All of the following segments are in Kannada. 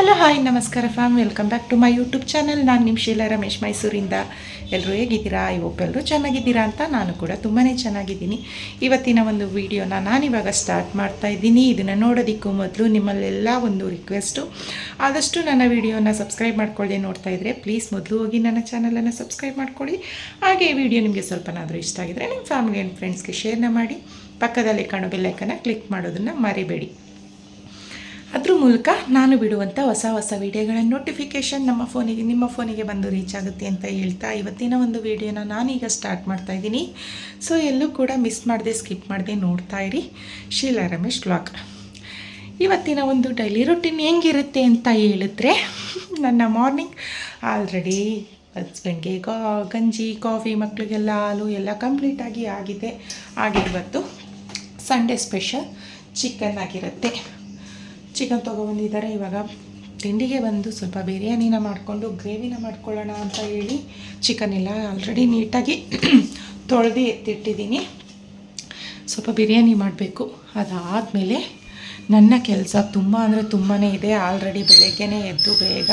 ಹಲೋ, ಹಾಯ್, ನಮಸ್ಕಾರ fam welcome back to my YouTube channel. ನಾನು ನಿಮ್ಮ ಶೀಲಾ ರಮೇಶ್ ಮೈಸೂರಿಂದ. ಎಲ್ಲರೂ ಹೇಗಿದ್ದೀರಾ? ಇವೊಬ್ಬೆಲ್ಲರೂ ಚೆನ್ನಾಗಿದ್ದೀರಾ ಅಂತ ನಾನು ಕೂಡ ತುಂಬಾ ಚೆನ್ನಾಗಿದ್ದೀನಿ. ಇವತ್ತಿನ ಒಂದು ವಿಡಿಯೋನ ನಾನಿವಾಗ ಸ್ಟಾರ್ಟ್ ಮಾಡ್ತಾ ಇದ್ದೀನಿ. ಇದನ್ನು ನೋಡೋದಕ್ಕೂ ಮೊದಲು ನಿಮ್ಮಲ್ಲೆಲ್ಲ ಒಂದು ರಿಕ್ವೆಸ್ಟು ಆದಷ್ಟು ನನ್ನ ವೀಡಿಯೋನ ಸಬ್ಸ್ಕ್ರೈಬ್ ಮಾಡ್ಕೊಳ್ಳಿ ನೋಡ್ತಾ ಇದ್ದರೆ ಪ್ಲೀಸ್ ಮೊದಲು ಹೋಗಿ ನನ್ನ ಚಾನಲನ್ನು ಸಬ್ಸ್ಕ್ರೈಬ್ ಮಾಡ್ಕೊಳ್ಳಿ. ಹಾಗೆ ಈ ವಿಡಿಯೋ ನಿಮಗೆ ಸ್ವಲ್ಪನಾದರೂ ಇಷ್ಟ ಆಗಿದ್ರೆ ನಿಮ್ಮ ಫ್ಯಾಮಿಲಿ ಆ್ಯಂಡ್ ಫ್ರೆಂಡ್ಸ್ಗೆ ಶೇರ್ನ ಮಾಡಿ. ಪಕ್ಕದಲ್ಲಿ ಕಾಣೋ ಬೆಲ್ಲೈಕನ್ನ ಕ್ಲಿಕ್ ಮಾಡೋದನ್ನು ಮರಿಬೇಡಿ. ಮೂಲಕ ನಾನು ಬಿಡುವಂಥ ಹೊಸ ಹೊಸ ವಿಡಿಯೋಗಳ ನೋಟಿಫಿಕೇಷನ್ ನಮ್ಮ ಫೋನಿಗೆ, ನಿಮ್ಮ ಫೋನಿಗೆ ಬಂದು ರೀಚ್ ಆಗುತ್ತೆ ಅಂತ ಹೇಳ್ತಾ ಇವತ್ತಿನ ಒಂದು ವಿಡಿಯೋನ ನಾನೀಗ ಸ್ಟಾರ್ಟ್ ಮಾಡ್ತಾ ಇದ್ದೀನಿ. ಸೊ ಎಲ್ಲೂ ಕೂಡ ಮಿಸ್ ಮಾಡದೆ ಸ್ಕಿಪ್ ಮಾಡದೆ ನೋಡ್ತಾ ಇರಿ. ಶೀಲಾ ರಮೇಶ್ ಬ್ಲಾಗ್ ಇವತ್ತಿನ ಒಂದು ಡೈಲಿ ರೊಟೀನ್ ಹೆಂಗಿರುತ್ತೆ ಅಂತ ಹೇಳಿದ್ರೆ, ನನ್ನ ಮಾರ್ನಿಂಗ್ ಆಲ್ರೆಡಿ ಹಸ್ಬೆಂಡ್ಗೆ ಕಾ ಗಂಜಿ ಕಾಫಿ ಮಕ್ಕಳಿಗೆಲ್ಲ ಹಾಲು ಎಲ್ಲ ಕಂಪ್ಲೀಟಾಗಿ ಆಗಿದೆ ಆಗಿರ್ಬೋದು ಸಂಡೇ ಸ್ಪೆಷಲ್ ಚಿಕನ್ ಆಗಿರುತ್ತೆ. ಚಿಕನ್ ತೊಗೊಬಂದಿದ್ದಾರೆ ಇವಾಗ ತಿಂಡಿಗೆ ಬಂದು ಸ್ವಲ್ಪ ಬಿರಿಯಾನಿನ ಮಾಡಿಕೊಂಡು ಗ್ರೇವಿನ ಮಾಡ್ಕೊಳ್ಳೋಣ ಅಂತ ಹೇಳಿ ಚಿಕನ್ ಎಲ್ಲ ಆಲ್ರೆಡಿ ನೀಟಾಗಿ ತೊಳೆದು ಎತ್ತಿಟ್ಟಿದ್ದೀನಿ. ಸ್ವಲ್ಪ ಬಿರಿಯಾನಿ ಮಾಡಬೇಕು. ಅದಾದಮೇಲೆ ನನ್ನ ಕೆಲಸ ತುಂಬ ಅಂದರೆ ತುಂಬಾ ಇದೆ. ಆಲ್ರೆಡಿ ಬೆಳಗ್ಗೆನೇ ಎದ್ದು ಬೇಗ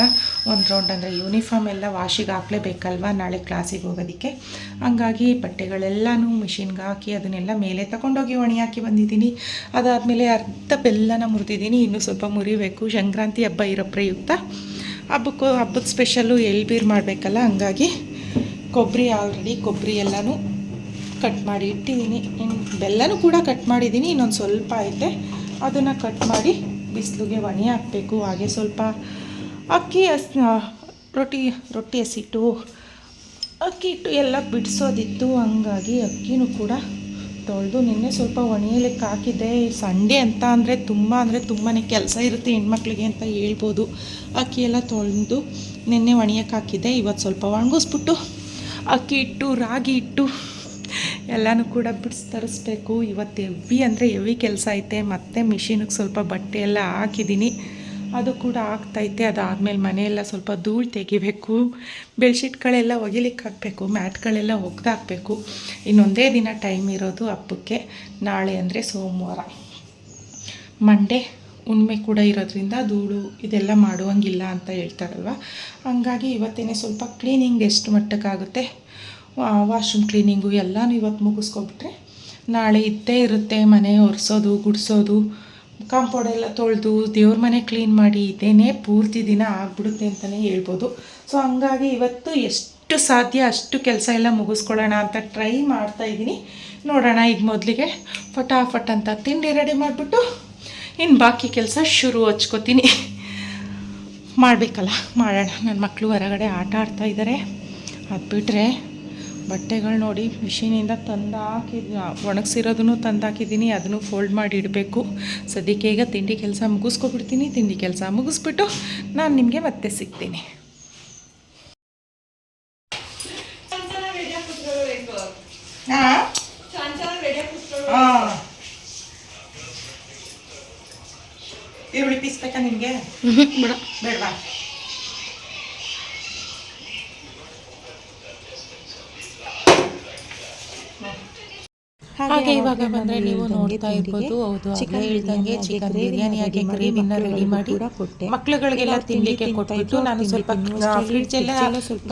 ಒಂದು ರೌಂಡ್ ಅಂದರೆ ಯೂನಿಫಾರ್ಮ್ ಎಲ್ಲ ವಾಶಿಗೆ ಹಾಕಲೇಬೇಕಲ್ವ? ನಾಳೆ ಕ್ಲಾಸಿಗೆ ಹೋಗೋದಕ್ಕೆ. ಹಂಗಾಗಿ ಬಟ್ಟೆಗಳೆಲ್ಲನೂ ಮಿಷಿನ್ಗೆ ಹಾಕಿ ಅದನ್ನೆಲ್ಲ ಮೇಲೆ ತಗೊಂಡೋಗಿ ಒಣಿ ಹಾಕಿ ಬಂದಿದ್ದೀನಿ. ಅದಾದಮೇಲೆ ಅರ್ಧ ಬೆಲ್ಲನ ಮುರಿದಿದ್ದೀನಿ. ಇನ್ನೂ ಸ್ವಲ್ಪ ಮುರಿಬೇಕು. ಸಂಕ್ರಾಂತಿ ಹಬ್ಬ ಇರೋ ಪ್ರಯುಕ್ತ. ಹಬ್ಬಕ್ಕೂ ಹಬ್ಬದ ಸ್ಪೆಷಲ್ಲು ಎಲ್ಬೀರ್ ಮಾಡಬೇಕಲ್ಲ? ಹಂಗಾಗಿ ಕೊಬ್ಬರಿ ಆಲ್ರೆಡಿ ಕೊಬ್ಬರಿ ಎಲ್ಲನೂ ಕಟ್ ಮಾಡಿ ಇಟ್ಟಿದ್ದೀನಿ. ಇನ್ನು ಬೆಲ್ಲನೂ ಕೂಡ ಕಟ್ ಮಾಡಿದ್ದೀನಿ. ಇನ್ನೊಂದು ಸ್ವಲ್ಪ ಐತೆ. ಅದನ್ನು ಕಟ್ ಮಾಡಿ ಬಿಸಿಲಿಗೆ ಒಣಿ ಹಾಕಬೇಕು. ಹಾಗೆ ಸ್ವಲ್ಪ ಅಕ್ಕಿ ಹಸ್ ರೊಟ್ಟಿ ರೊಟ್ಟಿ ಹಸಿಟ್ಟು, ಅಕ್ಕಿ ಹಿಟ್ಟು ಎಲ್ಲ ಬಿಡಿಸೋದಿತ್ತು. ಹಂಗಾಗಿ ಅಕ್ಕಿನೂ ಕೂಡ ತೊಳೆದು ನಿನ್ನೆ ಸ್ವಲ್ಪ ಒಣೆಯಲಿಕ್ಕೆ ಹಾಕಿದ್ದೆ. ಸಂಡೇ ಅಂತ ಅಂದರೆ ತುಂಬ ಅಂದರೆ ತುಂಬಾ ಕೆಲಸ ಇರುತ್ತೆ ಹೆಣ್ಮಕ್ಳಿಗೆ ಅಂತ ಹೇಳ್ಬೋದು. ಅಕ್ಕಿ ಎಲ್ಲ ತೊಳೆದು ನಿನ್ನೆ ಒಣೆಯಕ್ಕೆ ಹಾಕಿದ್ದೆ. ಇವತ್ತು ಸ್ವಲ್ಪ ಒಣಗಿಸ್ಬಿಟ್ಟು ಅಕ್ಕಿ ಹಿಟ್ಟು, ರಾಗಿ ಹಿಟ್ಟು ಎಲ್ಲನೂ ಕೂಡ ಬಿಡಿಸಿ ತರಿಸ್ಬೇಕು. ಇವತ್ತು ಎವಿ ಅಂದರೆ ಎವಿ ಕೆಲಸ ಐತೆ. ಮತ್ತು ಮಿಷಿನಿಗೆ ಸ್ವಲ್ಪ ಬಟ್ಟೆ ಎಲ್ಲ ಹಾಕಿದ್ದೀನಿ ಅದು ಕೂಡ ಆಗ್ತೈತೆ. ಅದಾದಮೇಲೆ ಮನೆಯೆಲ್ಲ ಸ್ವಲ್ಪ ಧೂಳು ತೆಗಿಬೇಕು. ಬೆಳ್ಶೀಟ್ಗಳೆಲ್ಲ ಒಗಿಲಿಕ್ಕೆ ಹಾಕಬೇಕು. ಮ್ಯಾಟ್ಗಳೆಲ್ಲ ಒಗ್ದಾಕಬೇಕು. ಇನ್ನೊಂದೇ ದಿನ ಟೈಮ್ ಇರೋದು ಹಬ್ಬಕ್ಕೆ. ನಾಳೆ ಅಂದರೆ ಸೋಮವಾರ. ಮಂಡೇ ಉಣ್ಮೆ ಕೂಡ ಇರೋದ್ರಿಂದ ಧೂಳು ಇದೆಲ್ಲ ಮಾಡುವಂಗಿಲ್ಲ ಅಂತ ಹೇಳ್ತಾರಲ್ವ? ಹಂಗಾಗಿ ಇವತ್ತೇನೆ ಸ್ವಲ್ಪ ಕ್ಲೀನಿಂಗ್ ಎಷ್ಟು ಮಟ್ಟಕ್ಕಾಗುತ್ತೆ? ವಾಶ್ರೂಮ್ ಕ್ಲೀನಿಂಗು ಎಲ್ಲನೂ ಇವತ್ತು ಮುಗಿಸ್ಕೊಬಿಟ್ರೆ ನಾಳೆ ಇದ್ದೇ ಇರುತ್ತೆ, ಮನೆ ಒರೆಸೋದು, ಗುಡಿಸೋದು ಕಾಂಪೌಂಡ್ ಎಲ್ಲ ತೊಳೆದು ದೇವ್ರ ಮನೆ ಕ್ಲೀನ್ ಮಾಡಿ ಇದೇನೇ ಪೂರ್ತಿ ದಿನ ಆಗ್ಬಿಡುತ್ತೆ ಅಂತಲೇ ಹೇಳ್ಬೋದು. ಸೊ ಹಂಗಾಗಿ ಇವತ್ತು ಎಷ್ಟು ಸಾಧ್ಯ ಅಷ್ಟು ಕೆಲಸ ಎಲ್ಲ ಮುಗಿಸ್ಕೊಳ್ಳೋಣ ಅಂತ ಟ್ರೈ ಮಾಡ್ತಾ ಇದ್ದೀನಿ. ನೋಡೋಣ ಈಗ ಮೊದಲಿಗೆ ಫಟಾಫಟ್ ಅಂತ ತಿಂಡಿ ರೆಡಿ ಮಾಡಿಬಿಟ್ಟು ಇನ್ನು ಬಾಕಿ ಕೆಲಸ ಶುರು ಹಚ್ಕೋತೀನಿ. ಮಾಡಬೇಕಲ್ಲ, ಮಾಡೋಣ. ನನ್ನ ಮಕ್ಕಳು ಹೊರಗಡೆ ಆಟ ಆಡ್ತಾ ಇದ್ದಾರೆ ಅದು ಬಿಟ್ಟರೆ ಬಟ್ಟೆಗಳು ನೋಡಿ ಮಿಷಿನಿಂದ ತಂದು ಹಾಕಿ ಒಣಗಿಸಿರೋದನ್ನು ತಂದು ಹಾಕಿದ್ದೀನಿ ಅದನ್ನು ಫೋಲ್ಡ್ ಮಾಡಿ ಇಡಬೇಕು. ಸದ್ಯಕ್ಕೆ ಈಗ ತಿಂಡಿ ಕೆಲಸ ಮುಗಿಸ್ಕೊಬಿಡ್ತೀನಿ. ತಿಂಡಿ ಕೆಲಸ ಮುಗಿಸ್ಬಿಟ್ಟು ನಾನು ನಿಮಗೆ ಮತ್ತೆ ಸಿಗ್ತೀನಿ. ಈರುಳ್ಳಿ ಪೀಸ್ ಬೇಕಾ. ಬೇಡ. ಬೇಡವಾ? ಹಾಗೆ ಇವಾಗ ಬಂದ್ರೆ ನೀವು ನೋಡ್ತಾ ಇರ್ಬೋದು ಹೌದು ಚಿಕನ್ ಹೇಳ್ದಂಗೆ ಚಿಕನ್ ಬಿರಿಯಾನಿ ಹಾಗೆ ಗ್ರೇವಿನ ರೆಡಿ ಮಾಡಿ ಮಕ್ಕಳುಗಳಿಗೆಲ್ಲ ತಿನ್ಲಿಕ್ಕೆ ಕೊಟ್ಬಿಟ್ಟು ನಾನು ಸ್ವಲ್ಪ ಫ್ರಿಡ್ಜ್ ಎಲ್ಲ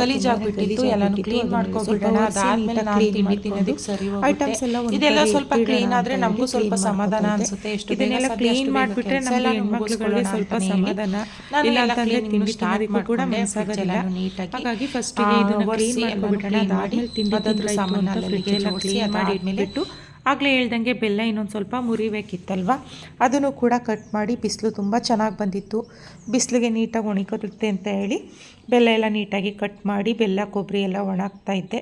ಗಲೀಜ್ ಆಗ್ಬಿಟ್ಟಿತ್ತು ಎಲ್ಲಾನು ಕ್ಲೀನ್ ಮಾಡ್ಕೊಬಿಡೋಣ ಅದಾದ್ಮೇಲೆ ನಾನು ತಿಂಡಿ ತಿನ್ನೋದಕ್ಕೆ ಸರಿ ಐಟಮ್ಸ್ ಎಲ್ಲ ಇದೆಲ್ಲ ಸ್ವಲ್ಪ ಕ್ಲೀನ್ ಆದ್ರೆ ನಮಗೂ ಸ್ವಲ್ಪ ಸಮಾಧಾನ ಅನ್ಸುತ್ತೆ ಎಷ್ಟು ಇದನ್ನೆಲ್ಲ ಕ್ಲೀನ್ ಮಾಡ್ಬಿಟ್ರೆ ನಮ್ಮ ಹೆಣ್ಮಕ್ಳುಗಳಿಗೆ ಸ್ವಲ್ಪ ಸಮಾಧಾನ. ಇಲ್ಲ ಅಂತಂದ್ರೆ ತಿಂಡಿ ಸ್ಟಾರ್ಟ್ ಕೂಡ ಮನಸ್ಸಾಗಲ್ಲ ಹಾಗಾಗಿ ಫಸ್ಟ್ ಇದನ್ನ ಕ್ಲೀನ್ ಮಾಡ್ಕೊಬಿಡೋಣ ಅದಾದ್ಮೇಲೆ ತಿಂಡಿ ಅದಾದ್ರೂ ಸಾಮಾನು ಫ್ರಿಡ್ಜ್ ಎಲ್ಲ ಕ್ಲೀನ್ ಮಾಡಿ ಇಟ್ಬಿಟ್ಟು ಆಗಲೇ ಹೇಳ್ದಂಗೆ ಬೆಲ್ಲ ಇನ್ನೊಂದು ಸ್ವಲ್ಪ ಮುರಿಬೇಕಿತ್ತಲ್ವ? ಅದನ್ನು ಕೂಡ ಕಟ್ ಮಾಡಿ ಬಿಸಿಲು ತುಂಬ ಚೆನ್ನಾಗಿ ಬಂದಿತ್ತು. ಬಿಸಿಲಿಗೆ ನೀಟಾಗಿ ಒಣಗೋದುತ್ತೆ ಅಂತ ಹೇಳಿ ಬೆಲ್ಲ ಎಲ್ಲ ನೀಟಾಗಿ ಕಟ್ ಮಾಡಿ ಬೆಲ್ಲ, ಕೊಬ್ಬರಿ ಎಲ್ಲ ಒಣಗ್ತಾ ಇದ್ದೆ.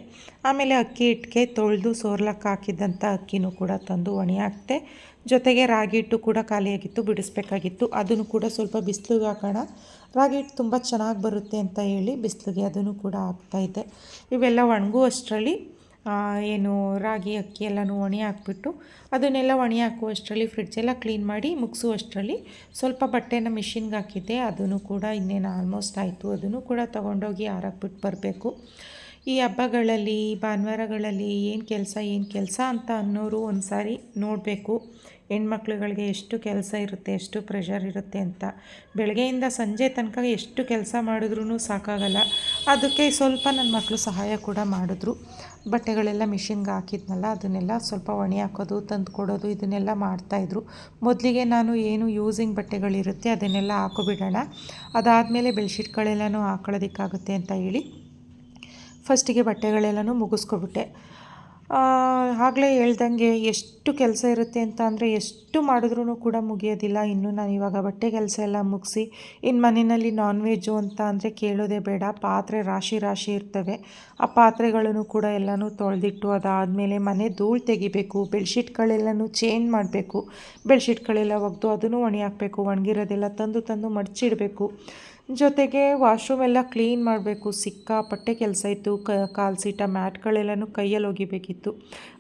ಆಮೇಲೆ ಅಕ್ಕಿ ಹಿಟ್ಟಿಗೆ ತೊಳೆದು ಸೋರ್ಲಕ್ಕೆ ಹಾಕಿದ್ದಂಥ ಅಕ್ಕಿನೂ ಕೂಡ ತಂದು ಒಣಿ ಹಾಕ್ತೆ ಜೊತೆಗೆ ರಾಗಿ ಹಿಟ್ಟು ಕೂಡ ಖಾಲಿಯಾಗಿತ್ತು, ಬಿಡಿಸ್ಬೇಕಾಗಿತ್ತು. ಅದನ್ನು ಕೂಡ ಸ್ವಲ್ಪ ಬಿಸಿಲಿಗೆ ಹಾಕೋಣ. ರಾಗಿ ಹಿಟ್ಟು ತುಂಬ ಚೆನ್ನಾಗಿ ಬರುತ್ತೆ ಅಂತ ಹೇಳಿ ಬಿಸಿಲಿಗೆ ಅದನ್ನು ಕೂಡ ಹಾಕ್ತಾಯಿದ್ದೆ ಇವೆಲ್ಲ ಒಣಗುವಷ್ಟರಲ್ಲಿ ಏನು ರಾಗಿ, ಅಕ್ಕಿ ಎಲ್ಲನೂ ಒಣಿ ಹಾಕ್ಬಿಟ್ಟು ಅದನ್ನೆಲ್ಲ ಒಣಿ ಹಾಕುವಷ್ಟರಲ್ಲಿ ಫ್ರಿಡ್ಜೆಲ್ಲ ಕ್ಲೀನ್ ಮಾಡಿ ಮುಗಿಸುವಷ್ಟರಲ್ಲಿ ಸ್ವಲ್ಪ ಬಟ್ಟೆನ ಮಿಷಿನ್ಗೆ ಹಾಕಿದ್ದೆ. ಅದನ್ನು ಕೂಡ ಇನ್ನೇನು ಆಲ್ಮೋಸ್ಟ್ ಆಯಿತು. ಅದನ್ನು ಕೂಡ ತೊಗೊಂಡೋಗಿ ಹಾರಾಕ್ಬಿಟ್ಟು ಬರಬೇಕು. ಈ ಹಬ್ಬಗಳಲ್ಲಿ ಭಾನುವಾರಗಳಲ್ಲಿ ಏನು ಕೆಲಸ ಏನು ಕೆಲಸ ಅಂತ ಅನ್ನೋರು ಒಂದು ಸಾರಿ ನೋಡಬೇಕು. ಹೆಣ್ಮಕ್ಳುಗಳಿಗೆ ಎಷ್ಟು ಕೆಲಸ ಇರುತ್ತೆ, ಎಷ್ಟು ಪ್ರೆಷರ್ ಇರುತ್ತೆ ಅಂತ. ಬೆಳಗ್ಗೆಯಿಂದ ಸಂಜೆ ತನಕ ಎಷ್ಟು ಕೆಲಸ ಮಾಡಿದ್ರೂ ಸಾಕಾಗಲ್ಲ. ಅದಕ್ಕೆ ಸ್ವಲ್ಪ ನನ್ನ ಮಕ್ಕಳು ಸಹಾಯ ಕೂಡ ಮಾಡಿದ್ರು. ಬಟ್ಟೆಗಳೆಲ್ಲ ಮಿಷಿನ್ಗೆ ಹಾಕಿದ್ನಲ್ಲ, ಅದನ್ನೆಲ್ಲ ಸ್ವಲ್ಪ ಒಣೆ ಹಾಕೋದು, ತಂದು ಕೊಡೋದು, ಇದನ್ನೆಲ್ಲ ಮಾಡ್ತಾಯಿದ್ರು ಮೊದಲಿಗೆ ನಾನು ಏನು ಯೂಸಿಂಗ್ ಬಟ್ಟೆಗಳಿರುತ್ತೆ ಅದನ್ನೆಲ್ಲ ಹಾಕೋಬಿಡೋಣ. ಅದಾದಮೇಲೆ ಬೆಡ್ಶೀಟ್ಗಳೆಲ್ಲನೂ ಹಾಕೊಳ್ಳೋದಕ್ಕಾಗುತ್ತೆ ಅಂತ ಹೇಳಿ ಫಸ್ಟಿಗೆ ಬಟ್ಟೆಗಳೆಲ್ಲನೂ ಮುಗಿಸ್ಕೊಬಿಟ್ಟೆ. ಆಗಲೇ ಹೇಳ್ದಂಗೆ ಎಷ್ಟು ಕೆಲಸ ಇರುತ್ತೆ ಅಂತ ಅಂದರೆ ಎಷ್ಟು ಮಾಡಿದ್ರೂ ಕೂಡ ಮುಗಿಯೋದಿಲ್ಲ. ಇನ್ನು ನಾನು ಇವಾಗ ಬಟ್ಟೆ ಕೆಲಸ ಎಲ್ಲ ಮುಗಿಸಿ ಇನ್ನು ಮನೆಯಲ್ಲಿ ನಾನ್ ವೆಜ್ಜು ಅಂತ ಅಂದರೆ ಕೇಳೋದೇ ಬೇಡ. ಪಾತ್ರೆ ರಾಶಿ ರಾಶಿ ಇರ್ತವೆ. ಆ ಪಾತ್ರೆಗಳನ್ನು ಕೂಡ ಎಲ್ಲನೂ ತೊಳೆದಿಟ್ಟು ಅದಾದಮೇಲೆ ಮನೆ ಧೂಳು ತೆಗಿಬೇಕು, ಬೆಡ್ಶೀಟ್ಗಳೆಲ್ಲನೂ ಚೇಂಜ್ ಮಾಡಬೇಕು. ಬೆಡ್ಶೀಟ್ಗಳೆಲ್ಲ ಒಗೆದು ಅದನ್ನು ಒಣಿ ಹಾಕಬೇಕು ಒಣಗಿರೋದೆಲ್ಲ ತಂದು ತಂದು ಮಡಚಿಡಬೇಕು. ಜೊತೆಗೆ ವಾಶ್ರೂಮ್ ಎಲ್ಲ ಕ್ಲೀನ್ ಮಾಡಬೇಕು. ಸಿಕ್ಕಾಪಟ್ಟೆ ಕೆಲಸ ಇತ್ತು. ಕ ಕಾಲ್ಸಿಟ್ಟ ಸೀಟ ಮ್ಯಾಟ್ಗಳೆಲ್ಲನೂ ಕೈಯಲ್ಲಿ ಒಗಿಬೇಕಿತ್ತು.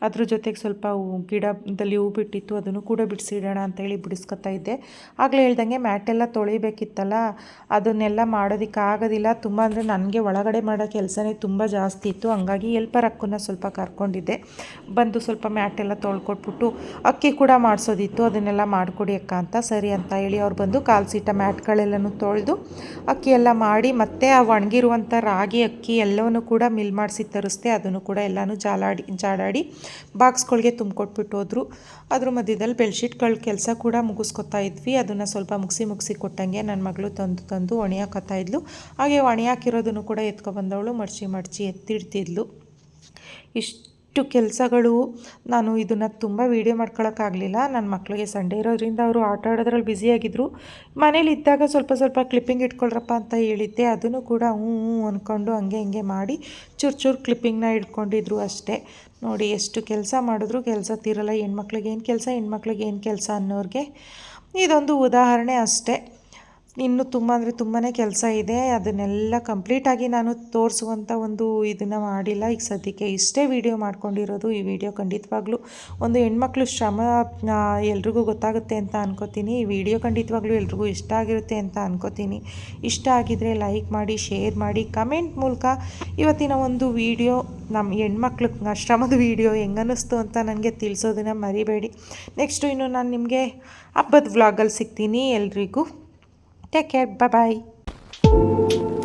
ಅದ್ರ ಜೊತೆಗೆ ಸ್ವಲ್ಪ ಗಿಡದಲ್ಲಿ ಹೂ ಬಿಟ್ಟಿತ್ತು. ಅದನ್ನು ಕೂಡ ಬಿಡಿಸಿಡೋಣ ಅಂತೇಳಿ ಬಿಡಿಸ್ಕೊತಾ ಇದ್ದೆ. ಆಗಲೇ ಹೇಳ್ದಂಗೆ ಮ್ಯಾಟೆಲ್ಲ ತೊಳಿಬೇಕಿತ್ತಲ್ಲ, ಅದನ್ನೆಲ್ಲ ಮಾಡೋದಕ್ಕಾಗೋದಿಲ್ಲ. ತುಂಬ ಅಂದರೆ ನನಗೆ ಒಳಗಡೆ ಮಾಡೋ ಕೆಲಸನೇ ತುಂಬ ಜಾಸ್ತಿ ಇತ್ತು. ಹಂಗಾಗಿ ಎಲ್ಪರ್ ಅಕ್ಕನ್ನ ಸ್ವಲ್ಪ ಕರ್ಕೊಂಡಿದ್ದೆ. ಬಂದು ಸ್ವಲ್ಪ ಮ್ಯಾಟೆಲ್ಲ ತೊಳ್ಕೊಟ್ಬಿಟ್ಟು ಅಕ್ಕಿ ಕೂಡ ಮಾಡಿಸೋದಿತ್ತು. ಅದನ್ನೆಲ್ಲ ಮಾಡಿಕೊಡಿ ಅಕ್ಕ ಅಂತ, ಸರಿ ಅಂತ ಹೇಳಿ ಅವ್ರು ಬಂದು ಕಾಲು ಸೀಟ ಮ್ಯಾಟ್ಗಳೆಲ್ಲನೂ ತೊಳೆದು ಅಕ್ಕಿಯೆಲ್ಲ ಮಾಡಿ ಮತ್ತೆ ಆ ಒಣಗಿರುವಂಥ ರಾಗಿ ಅಕ್ಕಿ ಎಲ್ಲವನ್ನು ಕೂಡ ಮಿಲ್ ಮಾಡಿಸಿ ತರಿಸ್ದೆ. ಅದನ್ನು ಕೂಡ ಎಲ್ಲನೂ ಜಾಲಾಡಿ ಜಾಡಾಡಿ ಬಾಕ್ಸ್ಗಳಿಗೆ ತುಂಬಿಕೊಟ್ಬಿಟ್ಟು ಹೋದರು. ಅದ್ರ ಮಧ್ಯದಲ್ಲಿ ಬೆಡ್ಶೀಟ್ಗಳ ಕೆಲಸ ಕೂಡ ಮುಗಿಸ್ಕೊತಾ ಇದ್ವಿ. ಅದನ್ನು ಸ್ವಲ್ಪ ಮುಗಿಸಿ ಮುಗಿಸಿ ಕೊಟ್ಟಂಗೆ ನನ್ನ ಮಗಳು ತಂದು ತಂದು ಒಣಿ ಹಾಕೋತಾ ಇದ್ಲು. ಹಾಗೆ ಒಣಿ ಹಾಕಿರೋದನ್ನು ಕೂಡ ಎತ್ಕೊಬಂದವಳು, ಮಡ್ಚಿ ಮಡ್ಚಿ ಎತ್ತಿಡ್ತಿದ್ಲು. ಇಷ್ಟು ಇಷ್ಟು ಕೆಲಸಗಳು ನಾನು ಇದನ್ನು ತುಂಬ ವೀಡಿಯೋ ಮಾಡ್ಕೊಳಕ್ಕಾಗಲಿಲ್ಲ. ನನ್ನ ಮಕ್ಕಳಿಗೆ ಸಂಡೇ ಇರೋದ್ರಿಂದ ಅವರು ಆಟ ಆಡೋದ್ರಲ್ಲಿ ಬ್ಯುಸಿಯಾಗಿದ್ದರು ಮನೇಲಿ ಇದ್ದಾಗ ಸ್ವಲ್ಪ ಸ್ವಲ್ಪ ಕ್ಲಿಪ್ಪಿಂಗ್ ಇಟ್ಕೊಳ್ರಪ್ಪ ಅಂತ ಹೇಳಿದ್ದೆ. ಅದನ್ನು ಕೂಡ ಹ್ಞೂ ಅಂದ್ಕೊಂಡು ಹಂಗೆ ಹಿಂಗೆ ಮಾಡಿ ಚೂರು ಚೂರು ಕ್ಲಿಪ್ಪಿಂಗ್ನ ಇಟ್ಕೊಂಡಿದ್ರು ಅಷ್ಟೇ. ನೋಡಿ ಎಷ್ಟು ಕೆಲಸ ಮಾಡಿದ್ರು ಕೆಲಸ ತೀರಲ್ಲ. ಹೆಣ್ಮಕ್ಳಿಗೆ ಏನು ಕೆಲಸ, ಹೆಣ್ಮಕ್ಳಿಗೆ ಏನು ಕೆಲಸ ಅನ್ನೋರಿಗೆ ಇದೊಂದು ಉದಾಹರಣೆ ಅಷ್ಟೇ. ಇನ್ನು ತುಂಬ ಅಂದರೆ ತುಂಬಾ ಕೆಲಸ ಇದೆ. ಅದನ್ನೆಲ್ಲ ಕಂಪ್ಲೀಟಾಗಿ ನಾನು ತೋರಿಸುವಂಥ ಒಂದು ಇದನ್ನು ಮಾಡಿಲ್ಲ. ಈಗ ಸದ್ಯಕ್ಕೆ ಇಷ್ಟೇ ವಿಡಿಯೋ ಮಾಡ್ಕೊಂಡಿರೋದು ಈ ವಿಡಿಯೋ ಖಂಡಿತವಾಗ್ಲೂ ಒಂದು ಹೆಣ್ಮಕ್ಳು ಶ್ರಮ ಎಲ್ರಿಗೂ ಗೊತ್ತಾಗುತ್ತೆ ಅಂತ ಅನ್ಕೋತೀನಿ. ಈ ವಿಡಿಯೋ ಖಂಡಿತವಾಗ್ಲೂ ಎಲ್ರಿಗೂ ಇಷ್ಟ ಆಗಿರುತ್ತೆ ಅಂತ ಅನ್ಕೋತೀನಿ. ಇಷ್ಟ ಆಗಿದರೆ ಲೈಕ್ ಮಾಡಿ ಶೇರ್ ಮಾಡಿ ಕಮೆಂಟ್ ಮೂಲಕ ಇವತ್ತಿನ ಒಂದು ವಿಡಿಯೋ ನಮ್ಮ ಹೆಣ್ಮಕ್ಳು ಶ್ರಮದ ವಿಡಿಯೋ ಹೆಂಗನ್ನಿಸ್ತು ಅಂತ ನನಗೆ ತಿಳಿಸೋದನ್ನು ಮರಿಬೇಡಿ. ನೆಕ್ಸ್ಟು ಇನ್ನು ನಾನು ನಿಮಗೆ ಹಬ್ಬದ ವ್ಲಾಗಲ್ಲಿ ಸಿಗ್ತೀನಿ ಎಲ್ರಿಗೂ. Take care. Bye bye.